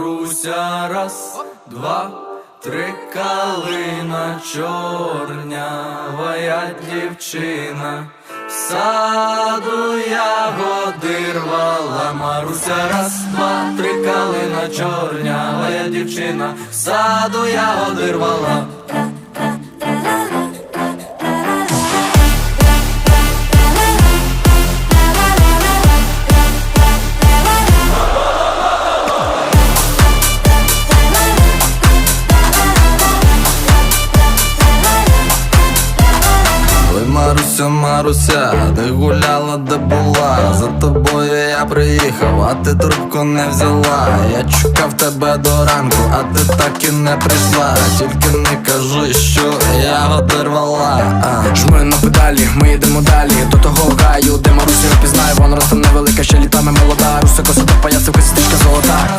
Маруся, раз, два, три калина чорнявая дівчина. В саду ягоди рвала Маруся, раз, два, три калина чорнявая дівчина. В саду ягоди рвала. Маруся, Маруся, де гуляла, де була. За тобою я приїхав, а ти трубку не взяла. Я чекав тебе до ранку, а ти так і не прийшла. Тільки не кажи, що я одервала. Жми на педалі, ми йдемо далі. До того